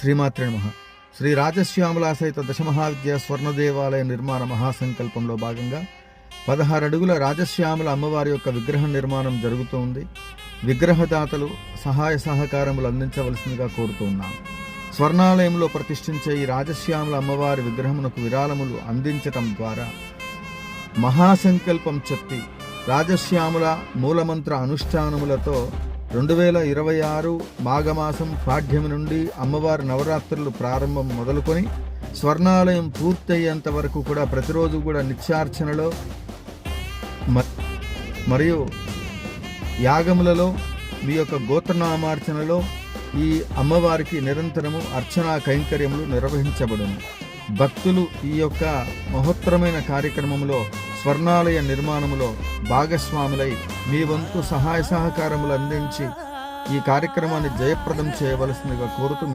శ్రీమాత్రే నమ. శ్రీ రాజశ్యామలా సహిత దశమహావిద్య స్వర్ణ దేవాలయ నిర్మాణ మహాసంకల్పంలో భాగంగా పదహారు అడుగుల రాజశ్యామల అమ్మవారి యొక్క విగ్రహ నిర్మాణం జరుగుతూ ఉంది. విగ్రహదాతలు సహాయ సహకారములు అందించవలసిందిగా కోరుతూ స్వర్ణాలయంలో ప్రతిష్ఠించే ఈ రాజశ్యామల అమ్మవారి విగ్రహమునకు విరాళములు అందించటం ద్వారా మహాసంకల్పం చెప్పి రాజశ్యాముల మూలమంత్ర అనుష్ఠానములతో రెండు వేల ఇరవై ఆరు మాఘమాసం పాఠ్యం నుండి అమ్మవారి నవరాత్రులు ప్రారంభం మొదలుకొని స్వర్ణాలయం పూర్తయ్యేంత వరకు కూడా ప్రతిరోజు కూడా నిత్యార్చనలో మరియు యాగములలో మీ యొక్క గోత్రనామార్చనలో ఈ అమ్మవారికి నిరంతరము అర్చనా కైంకర్యములు నిర్వహించబడును. భక్తులు ఈ యొక్క మహోత్తరమైన కార్యక్రమంలో స్వర్ణాలయ నిర్మాణములో భాగస్వాములై మీ వంతు సహాయ సహకారములు అందించి ఈ కార్యక్రమాన్ని జయప్రదం చేయవలసిందిగా కోరుతూ